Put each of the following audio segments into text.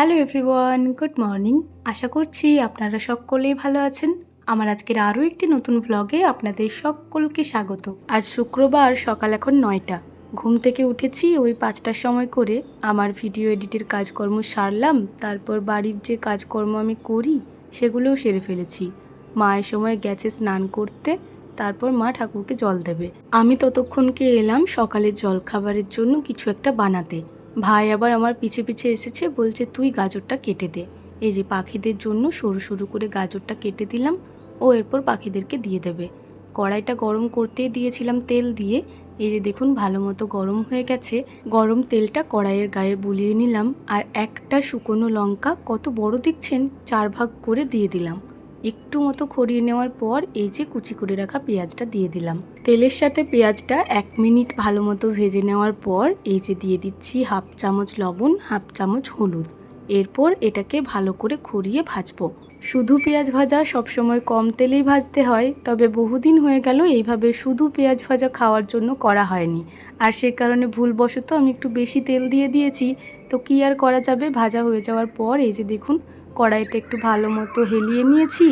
Hello everyone good morning আশা করছি আপনারা সকলেই ভালো আছেন। আমার আজকের আরও একটি নতুন ব্লগে আপনাদের সকলকে স্বাগত। আজ শুক্রবার, সকাল এখন নয়টা। ঘুম থেকে উঠেছি ওই পাঁচটার সময় করে। আমার ভিডিও এডিটের কাজকর্ম সারলাম। তারপর বাড়ির যে কাজকর্ম আমি করি, সেগুলোও সেরে ফেলেছি। মা এ সময় গেছে স্নান করতে। তারপর মা ঠাকুরকে জল দেবে। আমি ততক্ষণকে এলাম সকালের জলখাবারের জন্য কিছু একটা বানাতে। ভাই আবার আমার পিছে পিছে এসেছে, বলছে তুই গাজরটা কেটে দে। এই যে পাখিদের জন্য সরু সরু করে গাজরটা কেটে দিলাম, ও এরপর পাখিদেরকে দিয়ে দেবে। কড়াইটা গরম করতেই দিয়েছিলাম তেল দিয়ে। এই যে দেখুন ভালো মতো গরম হয়ে গেছে। গরম তেলটা কড়াইয়ের গায়ে বুলিয়ে নিলাম আর একটা শুকনো লঙ্কা, কত বড় দেখছেন, চার ভাগ করে দিয়ে দিলাম। একটু মতো খড়িয়ে নেওয়ার পর এই যে কুচি করে রাখা পেঁয়াজটা দিয়ে দিলাম। তেলের সাথে পেঁয়াজটা এক মিনিট ভালো মতো ভেজে নেওয়ার পর এই যে দিয়ে দিচ্ছি হাফ চামচ লবণ, হাফ চামচ হলুদ। এরপর এটাকে ভালো করে খড়িয়ে ভাজবো। শুধু পেঁয়াজ ভাজা সবসময় কম তেলেই ভাজতে হয়, তবে বহুদিন হয়ে গেল এইভাবে শুধু পেঁয়াজ ভাজা খাওয়ার জন্য করা হয়নি। আর সে কারণে ভুলবশত আমি একটু বেশি তেল দিয়ে দিয়েছি। তো কী আর করা যাবে? ভাজা হয়ে যাওয়ার পর এই যে দেখুন, কড়াইটা একটু ভালো মতো হেলিয়ে নিয়েছি।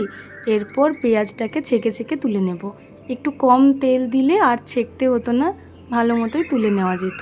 এরপর পেঁয়াজটাকে ছেঁকে ছেঁকে তুলে নেব। একটু কম তেল দিলে আর ছেঁকতে হতো না, ভালো মতোই তুলে নেওয়া যেত।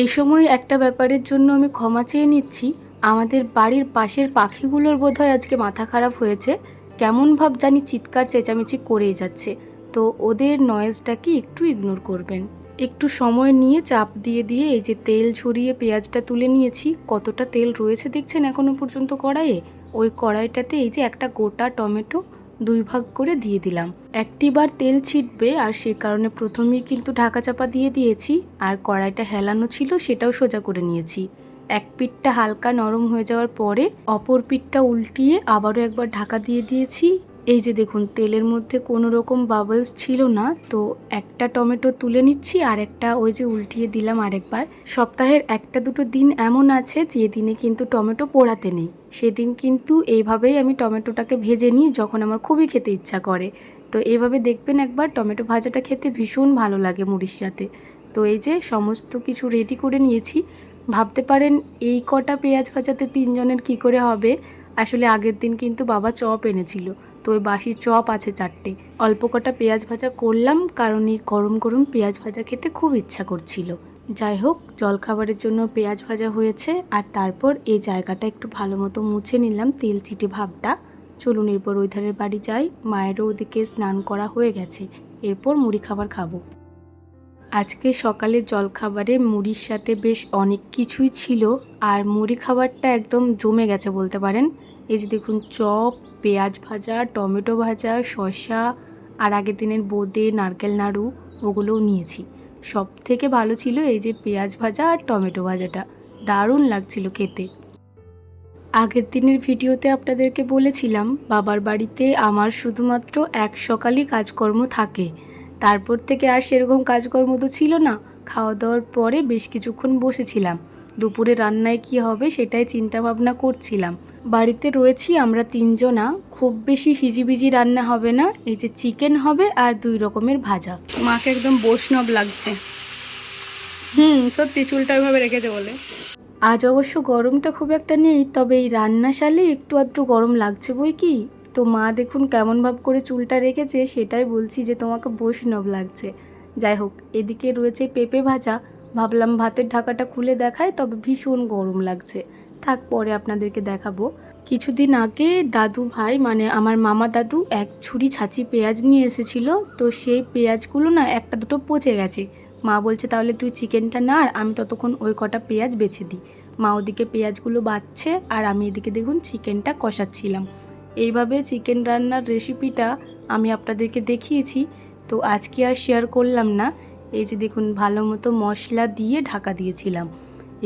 এই সময় একটা ব্যাপারের জন্য আমি ক্ষমা চেয়ে নিচ্ছি, আমাদের বাড়ির পাশের পাখিগুলোর বোধহয় আজকে মাথা খারাপ হয়েছে, কেমন ভাব জানি চিৎকার চেঁচামেচি করেই যাচ্ছে, তো ওদের নয়েজটাকে একটু ইগনোর করবেন। একটু সময় নিয়ে চাপ দিয়ে দিয়ে এই যে তেল ঝরিয়ে পেঁয়াজটা তুলে নিয়েছি, কতটা তেল রয়েছে দেখছেন এখনও পর্যন্ত কড়াইয়ে? ওই কড়াইটাতে এই যে একটা গোটা টমেটো দুই ভাগ করে দিয়ে দিলাম। একটি বার তেল ছিটবে আর সে কারণে প্রথমেই কিন্তু ঢাকা চাপা দিয়ে দিয়েছি, আর কড়াইটা হেলানো ছিল সেটাও সোজা করে নিয়েছি। এক পিঠটা হালকা নরম হয়ে যাওয়ার পরে অপর পিঠটা উল্টিয়ে আবারও একবার ঢাকা দিয়ে দিয়েছি এই যে দেখুন, তেলের মধ্যে কোনো রকম বাবলস ছিল না, তো একটা টমেটো তুলে নিচ্ছি আর একটা ওই যে উল্টিয়ে দিলাম আরেকবার। সপ্তাহের একটা দুটো দিন এমন আছে যে দিনে কিন্তু টমেটো পোড়াতে নেই। সেদিন কিন্তু এইভাবেই আমি টমেটোটাকে ভেজে নিই যখন আমার খুবই খেতে ইচ্ছা করে। তো এইভাবে দেখবেন একবার টমেটো ভাজাটা খেতে ভীষণ ভালো লাগে মুড়ির সাথে। তো এই যে সমস্ত কিছু রেডি করে নিয়েছি। ভাবতে পারেন এই কটা পেঁয়াজ ভাজাতে তিনজনের কি করে হবে? আসলে আগের দিন কিন্তু বাবা চপ এনেছিল। তো ওই বাসি চপ আছে চারটে। অল্প কটা পেঁয়াজ ভাজা করলাম, কারণ এই গরম গরম পেঁয়াজ ভাজা খেতে খুব ইচ্ছা করছিল। যাই হোক, জলখাবারের জন্য পেঁয়াজ ভাজা হয়েছে, আর তারপর এই জায়গাটা একটু ভালো মতো মুছে নিলাম তেল চিটে ভাবটা। চলুন, এরপর ওই ধারের বাড়ি যাই। মায়েরও ওদিকে স্নান করা হয়ে গেছে। এরপর মুড়ি খাবার খাব। আজকে সকালে জলখাবারে মুড়ির সাথে বেশ অনেক কিছুই ছিল, আর মুড়ি খাবারটা একদম জমে গেছে বলতে পারেন। এই যে দেখুন, চপ, পেঁয়াজ ভাজা, টমেটো ভাজা, শসা আর আগের দিনের বোঁদে, নারকেল নাড়ু, ওগুলোও নিয়েছি। সব থেকে ভালো ছিল এই যে পেঁয়াজ ভাজা আর টমেটো ভাজাটা। দারুণ লাগছিল খেতে। আগের দিনের ভিডিওতে আপনাদেরকে বলেছিলাম, বাবার বাড়িতে আমার শুধুমাত্র এক সকালই কাজকর্ম থাকে। তারপর থেকে আর সেরকম কাজকর্ম তো ছিল না। খাওয়া দাওয়ার পরে বেশ কিছুক্ষণ বসেছিলাম। দুপুরে রান্নায় কি হবে সেটাই চিন্তা ভাবনা করছিলাম। বাড়িতে রয়েছি আমরা তিনজনা খুব বেশি হিজিবিজি রান্না হবে না এই যে চিকেন হবে আর দুই রকমের ভাজা। মাকে একদম বৈষ্ণব লাগছে। হুম। সত্যি চুলটা ওইভাবে রেখে রেখেছে বলে। আজ অবশ্য গরমটা খুব একটা নেই তবে এই রান্নাশালে একটু আধটু গরম লাগছে বই কি? তো মা দেখুন কেমন ভাব করে চুলটা রেখেছে সেটাই বলছি যে তোমাকে বৈষ্ণব লাগছে। যাই হোক এদিকে রয়েছে পেঁপে ভাজা। ভাবলাম ভাতের ঢাকাটা খুলে দেখায় তবে ভীষণ গরম লাগছে। থাক, পরে আপনাদেরকে দেখাবো। কিছুদিন আগে দাদু ভাই মানে আমার মামা দাদু এক ছুরি ছাঁচি পেঁয়াজ নিয়ে এসেছিল, তো সেই পেঁয়াজগুলো না একটা দুটো পচে গেছে। মা বলছে, তাহলে তুই চিকেনটা না আর আমি ততক্ষণ ওই কটা পেঁয়াজ বেছে দিই। মা ওদিকে পেঁয়াজগুলো বাচ্ছে আর আমি এদিকে দেখুন চিকেনটা কষাচ্ছিলাম। এইভাবে চিকেন রান্নার রেসিপিটা আমি আপনাদেরকে দেখিয়েছি, তো আজকে আর শেয়ার করলাম না। এই যে দেখুন, ভালো মতো মশলা দিয়ে ঢাকা দিয়েছিলাম।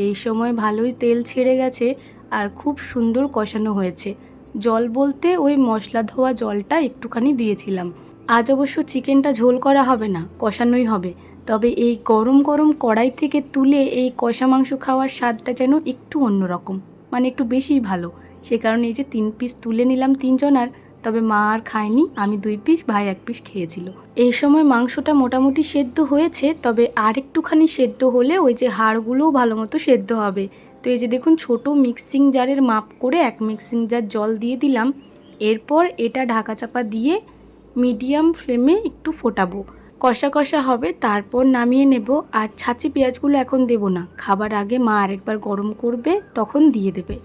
এই সময় ভালোই তেল ছেড়ে গেছে আর খুব সুন্দর কষানো হয়েছে। জল বলতে ওই মশলা ধোয়া জলটা একটুখানি দিয়েছিলাম। আজ অবশ্য চিকেনটা ঝোল করা হবে না, কষানোই হবে। তবে এই গরম গরম কড়াই থেকে তুলে এই কষা মাংস খাওয়ার স্বাদটা যেন একটু অন্যরকম মানে একটু বেশিই ভালো। সে কারণে এই যে তিন পিস তুলে নিলাম তিনজনার তবে মা আর খায়নি, আমি দুই পিস, ভাই এক পিস খেয়েছিল। এই সময় মাংসটা মোটামুটি সেদ্ধ হয়েছে, তবে আর একটুখানি সেদ্ধ হলে ওই যে হাড়গুলোও ভালো মতো সেদ্ধ হবে। তো এই যে দেখুন, ছোট মিক্সিং জারের মাপ করে এক মিক্সিং জার জল দিয়ে দিলাম। এরপর এটা ঢাকা চাপা দিয়ে মিডিয়াম ফ্লেমে একটু ফোটাবো। কষা কষা হবে, তারপর নামিয়ে নেব। আর ছাঁচি পেঁয়াজগুলো এখন দেব না। খাবার আগে মা আরেকবার গরম করবে, তখন দিয়ে দেবে।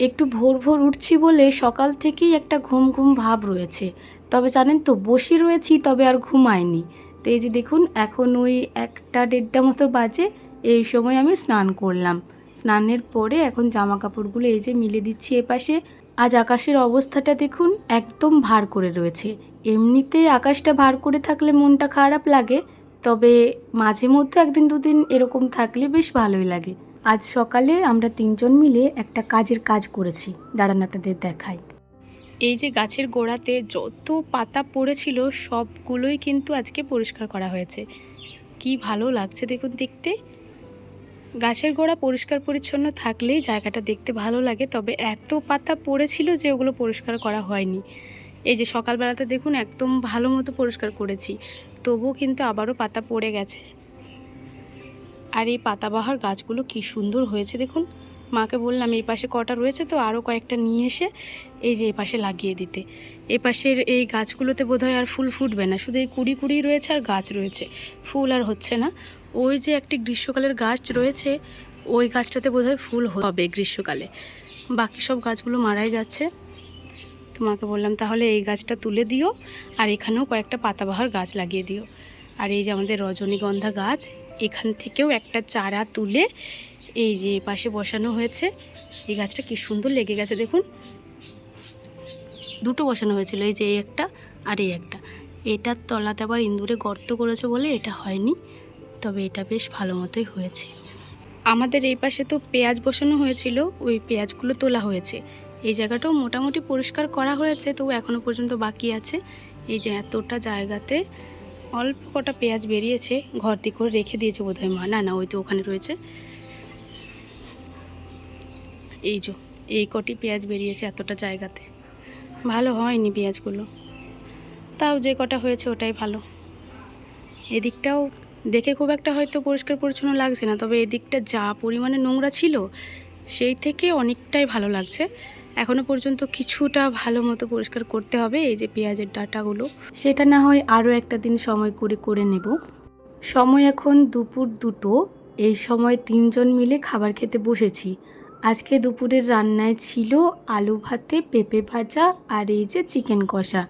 একটু ভোর ভোর উঠছি বলে সকাল থেকেই একটা ঘুম ঘুম ভাব রয়েছে। তবে জানেন তো, বসে রয়েছি, তবে আর ঘুমায়নি তো এই যে দেখুন, এখন ওই একটা দেড়টা মতো বাজে, এই সময় আমি স্নান করলাম। স্নানের পরে এখন জামা কাপড়গুলো এই যে মিলে দিচ্ছি এপাশে। আজ আকাশের অবস্থাটা দেখুন, একদম ভার করে রয়েছে। এমনিতে আকাশটা ভার করে থাকলে মনটা খারাপ লাগে, তবে মাঝে মধ্যে একদিন দুদিন এরকম থাকলে বেশ ভালোই লাগে। আজ সকালে আমরা তিনজন মিলে একটা কাজের কাজ করেছি। দাঁড়ান আপনাদের দেখাই। এই যে গাছের গোড়াতে যত পাতা পড়েছিল, সবগুলোই কিন্তু আজকে পরিষ্কার করা হয়েছে। কি ভালো লাগছে দেখুন দেখতে। গাছের গোড়া পরিষ্কার পরিচ্ছন্ন থাকলেই জায়গাটা দেখতে ভালো লাগে, তবে এত পাতা পড়েছিল যে ওগুলো পরিষ্কার করা হয়নি। এই যে সকালবেলাতে দেখুন একদম ভালো মতো পরিষ্কার করেছি, তবুও কিন্তু আবারও পাতা পড়ে গেছে। আর এই পাতাবাহার গাছগুলো কি সুন্দর হয়েছে দেখুন। মাকে বললাম, এই পাশে কটা রয়েছে তো আরও কয়েকটা নিয়ে এসে এই যে এই পাশে লাগিয়ে দিতে। এ পাশের এই গাছগুলোতে বোধহয় আর ফুল ফুটবে না, শুধু এই কুড়ি কুড়ি রয়েছে আর গাছ রয়েছে, ফুল আর হচ্ছে না। ওই যে একটি গ্রীষ্মকালের গাছ রয়েছে, ওই গাছটাতে বোধহয় ফুল হবে গ্রীষ্মকালে। বাকি সব গাছগুলো মারাই যাচ্ছে। তো মাকে বললাম, তাহলে এই গাছটা তুলে দিও, আর এখানেও কয়েকটা পাতাবাহার গাছ লাগিয়ে দিও। আর এই যে আমাদের রজনীগন্ধা গাছ এখান থেকেও একটা চারা তুলে এই যে পাশে বসানো হয়েছে। এই গাছটা কি সুন্দর লেগে গেছে, দেখুন। দুটো বসানো হয়েছিল, এই যে এই একটা আর এই একটা। এটার তলাতে আবার ইন্দুরে গর্ত করেছে বলে এটা হয়নি, তবে এটা বেশ ভালো মতোই হয়েছে। আমাদের এই পাশে তো পেঁয়াজ বসানো হয়েছিল, ওই পেঁয়াজগুলো তোলা হয়েছে। এই জায়গাটাও মোটামুটি পরিষ্কার করা হয়েছে তো এখনও পর্যন্ত বাকি আছে। এই যে এতটা জায়গাতে অল্প কটা পেঁয়াজ বেরিয়েছে, ঘর দিয়ে করে রেখে দিয়েছে বোধহয় মা। না না, ওই তো ওখানে রয়েছে। এই যে, এই কটি পেঁয়াজ বেরিয়েছে এতটা জায়গাতে। ভালো হয়নি পেঁয়াজগুলো। তাও যে কটা হয়েছে ওটাই ভালো। এদিকটাও দেখে খুব একটা হয়তো পরিষ্কার পরিচ্ছন্ন লাগছে না, তবে এদিকটা যা পরিমাণে নোংরা ছিল, সেই থেকে অনেকটাই ভালো লাগছে। এখনও পর্যন্ত কিছুটা ভালো মতো পরিষ্কার করতে হবে এই যে পেঁয়াজের ডাটাগুলো। সেটা না হয় আরও একটা দিন সময় করে করে নেব। সময় এখন দুপুর দুটো। এই সময় তিনজন মিলে খাবার খেতে বসেছি। আজকে দুপুরের রান্নায় ছিল আলু ভাতে, পেঁপে ভাজা আর এই যে চিকেন কষা।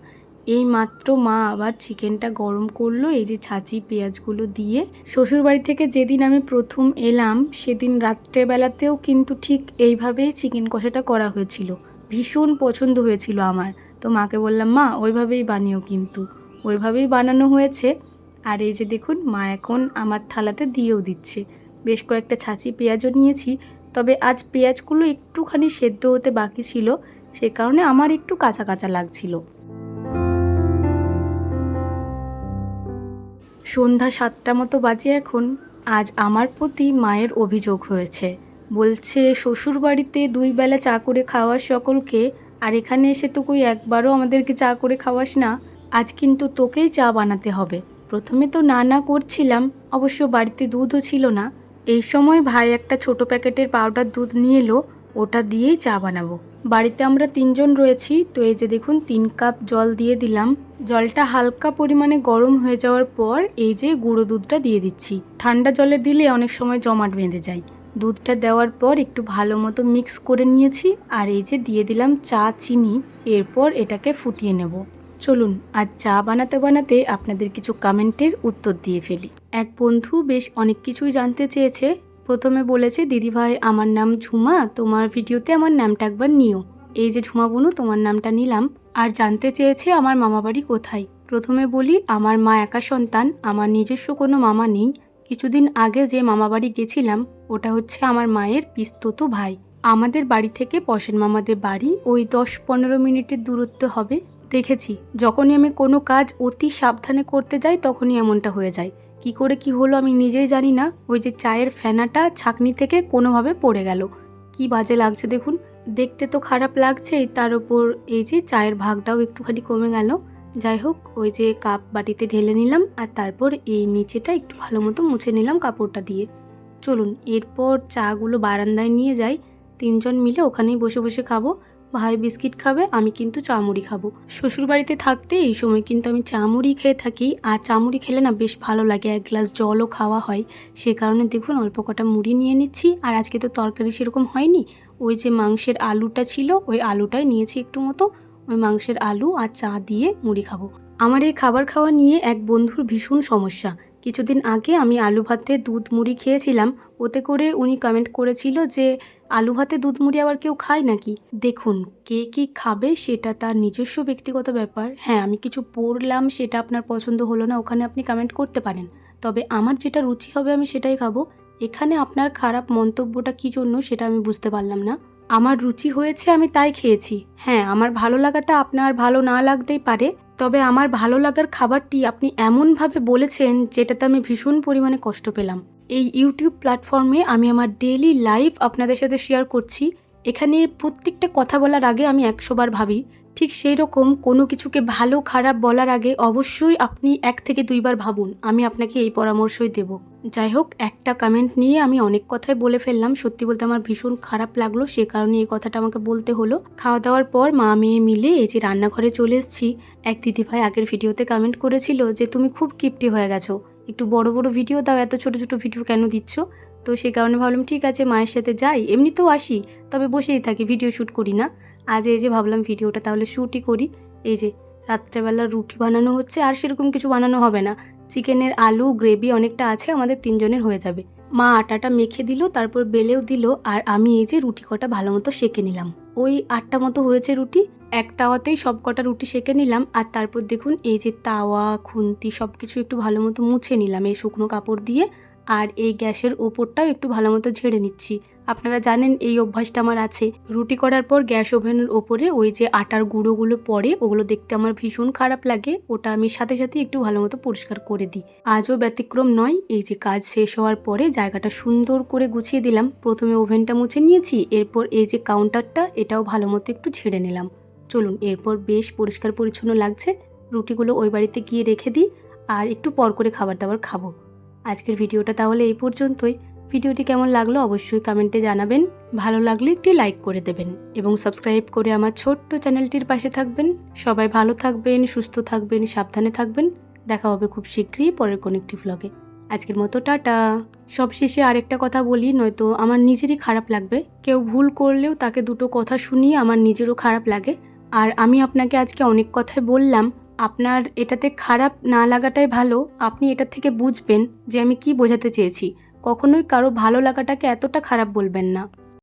এই মাত্র মা আবার চিকেনটা গরম করল, এই যে ছাঁচি পেঁয়াজগুলো দিয়ে। শ্বশুরবাড়ি থেকে যেদিন আমি প্রথম এলাম, সেদিন রাত্রেবেলাতেও কিন্তু ঠিক এইভাবেই চিকেন কষাটা করা হয়েছিল। ভীষণ পছন্দ হয়েছিল আমার। তো মাকে বললাম, মা, ওইভাবেই বানিও কিন্তু। ওইভাবেই বানানো হয়েছে। আর এই যে দেখুন, মা এখন আমার থালাতে দিয়েও দিচ্ছে। বেশ কয়েকটা ছাঁচি পেঁয়াজও নিয়েছি। তবে আজ পেঁয়াজগুলো একটুখানি সেদ্ধ হতে বাকি ছিল। সে কারণে আমার একটু কাঁচা কাঁচা লাগছিল। সন্ধ্যা সাতটা মতো বাজে এখন। আজ আমার প্রতি মায়ের অভিযোগ হয়েছে। বলছে শ্বশুর বাড়িতে দুই বেলা চা করে খাওয়াস সকলকে, আর এখানে এসে তো কই একবারও আমাদেরকে চা করে খাওয়াস না। আজ কিন্তু তোকেই চা বানাতে হবে। প্রথমে তো না না করছিলাম, অবশ্য বাড়িতে দুধও ছিল না। এই সময় ভাই একটা ছোট প্যাকেটের পাউডার দুধ নিয়ে এলো ওটা দিয়েই চা বানাবো। বাড়িতে আমরা তিনজন রয়েছি, তো এই যে দেখুন, তিন কাপ জল দিয়ে দিলাম। জলটা হালকা পরিমাণে গরম হয়ে যাওয়ার পর এই যে গুঁড়ো দুধটা দিয়ে দিচ্ছি। ঠান্ডা জলে দিলে অনেক সময় জমাট বেঁধে যায়। দুধটা দেওয়ার পর একটু ভালো মতো মিক্স করে নিয়েছি আর এই যে দিয়ে দিলাম চা চিনি, এরপর এটাকে ফুটিয়ে নেব। চলুন, আজ চা বানাতে বানাতে আপনাদের কিছু কমেন্টের উত্তর দিয়ে ফেলি। এক বন্ধু বেশ অনেক কিছুই জানতে চেয়েছে প্রথমে বলেছে দিদিভাই আমার নাম ঝুমা, তোমার ভিডিওতে আমার নামটা একবার নিও। এই যে ঝুমা বনু, তোমার নামটা নিলাম। আর জানতে চেয়েছে, আমার মামাবাড়ি কোথায়? প্রথমে বলি, আমার মা একা সন্তান, আমার নিজস্ব কোনো মামা নেই। কিছুদিন আগে যে মামাবাড়ি গেছিলাম, ওটা হচ্ছে আমার মায়ের পিস্তত ভাই। আমাদের বাড়ি থেকে পশেন মামাদের বাড়ি, ওই দশ পনেরো মিনিটের দূরত্ব হবে। দেখেছি, যখনই আমি কোনো কাজ অতি সাবধানে করতে যাই, তখনই এমনটা হয়ে যায়। কি করে কি হলো আমি নিজেই জানি না। ওই যে চায়ের ফেনাটা ছাকনি থেকে কোনোভাবে পড়ে গেল। কি বাজে লাগছে দেখুন। দেখতে তো খারাপ লাগছেই, তার উপর এই যে চায়ের ভাগটাও একটুখানি কমে গেল। যাই হোক, ওই যে কাপ বাটিতে ঢেলে নিলাম আর তারপর এই নিচেটা একটু ভালো মতো মুছে নিলাম কাপড়টা দিয়ে। চলুন, এরপর চাগুলো বারান্দায় নিয়ে যাই। তিনজন মিলে ওখানেই বসে বসে খাব। ভাই বিস্কিট খাবে, আমি কিন্তু চামুড়ি খাব। শ্বশুরবাড়িতে থাকতে এই সময় কিন্তু আমি চামুড়ি খেয়ে থাকি, আর চামুড়ি খেলে না বেশ ভালো লাগে, এক গ্লাস জলও খাওয়া হয়। সে কারণে দেখুন অল্প কটা মুড়ি নিয়ে নিচ্ছি, আর আজকে তো তরকারি সেরকম হয়নি। ওই যে মাংসের আলুটা ছিল, ওই আলুটাই নিয়েছি একটু মতো। ওই মাংসের আলু আর চা দিয়ে মুড়ি খাব। আমার এই খাবার খাওয়া নিয়ে এক বন্ধুর ভীষণ সমস্যা। কিছুদিন আগে আমি আলু ভাতে দুধ মুড়ি খেয়েছিলাম, ওতে করে উনি কমেন্ট করেছিল যে আলু ভাতে দুধ মুড়ি আবার কেউ খায় নাকি? দেখুন, কে কি খাবে সেটা তার নিজস্ব ব্যক্তিগত ব্যাপার। হ্যাঁ আমি কিছু পড়লাম সেটা আপনার পছন্দ হলো না, ওখানে আপনি কমেন্ট করতে পারেন। তবে আমার যেটা রুচি হবে আমি সেটাই খাব। এখানে আপনার খারাপ মন্তব্যটা কী জন্য সেটা আমি বুঝতে পারলাম না। আমার রুচি হয়েছে, আমি তাই খেয়েছি। হ্যাঁ আমার ভালো লাগাটা আপনার ভালো না লাগতেই পারে, তবে আমার ভালো লাগার খাবারটি আপনি এমনভাবে বলেছেন যেটাতে আমি ভীষণ পরিমাণে কষ্ট পেলাম। এই ইউটিউব প্ল্যাটফর্মে আমি আমার ডেলি লাইফ আপনাদের সাথে শেয়ার করছি। এখানে প্রত্যেকটা কথা বলার আগে আমি একশোবার ভাবি, ঠিক সেই রকম কোনো কিছুকে ভালো, খারাপ বলার আগে অবশ্যই আপনি এক থেকে দুইবার ভাবুন, আমি আপনাকে এই পরামর্শই দেব। যাই হোক, একটা কমেন্ট নিয়ে আমি অনেক কথাই বলে ফেললাম। সত্যি বলতে আমার ভীষণ খারাপ লাগল, সে কারণে এই কথাটা আমাকে বলতে হলো। খাওয়া দাওয়ার পর মা, মেয়ে মিলে এই যে রান্নাঘরে চলে এসেছি। এক দিদিভাই আগের ভিডিওতে কমেন্ট করেছিল যে, তুমি খুব কিপটি হয়ে গেছো। একটু বড় বড় ভিডিও দাও এত ছোট ছোট ভিডিও কেন দিচ্ছ? তো সে কারণে ভাবলাম, ঠিক আছে, মায়ের সাথে যাই। এমনিতেও আসি, তবে বসেই থাকি, ভিডিও শ্যুট করি না। আজ এই যে ভাবলাম ভিডিওটা তাহলে শ্যুটই করি। এই যে রাত্রেবেলা রুটি বানানো হচ্ছে, আর সেরকম কিছু বানানো হবে না। চিকেনের আলু, গ্রেভি অনেকটা আছে, আমাদের তিনজনের হয়ে যাবে। মা আটাটা মেখে দিল, তারপর বেলেও দিল, আর আমি এই যে রুটি কটা ভালো মতো সেঁকে নিলাম। ওই আটটা মতো হয়েছে রুটি, এক তাওয়াতেই সব কটা রুটি সেঁকে নিলাম আর তারপর দেখুন এই যে তাওয়া, খুন্তি সব কিছু একটু ভালো মতো মুছে নিলাম এই শুকনো কাপড় দিয়ে। আর এই গ্যাসের ওপরটাও একটু ভালো মতো ঝেড়ে নিচ্ছি। আপনারা জানেন এই অভ্যাসটা আমার আছে। রুটি করার পর গ্যাস ওভেনের ওপরে ওই যে আটার গুঁড়োগুলো পড়ে, ওগুলো দেখতে আমার ভীষণ খারাপ লাগে। ওটা আমি সাথে সাথে একটু ভালো মতো পরিষ্কার করে দিই। আজও ব্যতিক্রম নয়, এই যে কাজ শেষ হওয়ার পরে জায়গাটা সুন্দর করে গুছিয়ে দিলাম। প্রথমে ওভেনটা মুছে নিয়েছি, এরপর এই যে কাউন্টারটা এটাও ভালো মতো একটু ঝেড়ে নিলাম। চলুন, এরপর বেশ পরিষ্কার পরিচ্ছন্ন লাগছে। রুটিগুলো ওই বাড়িতে গিয়ে রেখে দিই, আর একটু পর করে খাবার দাবার খাব। আজকের ভিডিওটা তাহলে এই পর্যন্তই। ভিডিওটি কেমন লাগল অবশ্যই কমেন্টে জানাবেন। ভালো লাগলে একটি লাইক করে দেবেন এবং সাবস্ক্রাইব করে আমার ছোট্ট চ্যানেলটির পাশে থাকবেন। সবাই ভালো থাকবেন, সুস্থ থাকবেন, সাবধানে থাকবেন। দেখা হবে খুব শীঘ্রই পরের কোনো একটি ভ্লগে আজকের মতো টাটা। সব শেষে আরেকটা কথা বলি, নয়তো আমার নিজেরই খারাপ লাগবে। কেউ ভুল করলেও তাকে দুটো কথা শুনিয়ে আমার নিজেরও খারাপ লাগে। আর আমি আপনাকে আজকে অনেক কথাই বললাম আপনার এটাতে খারাপ না লাগাটাই ভালো। আপনি এটার থেকে বুঝবেন যে আমি কি বোঝাতে চেয়েছি। কখনোই কারও ভালো লাগাটাকে এতটা খারাপ বলবেন না।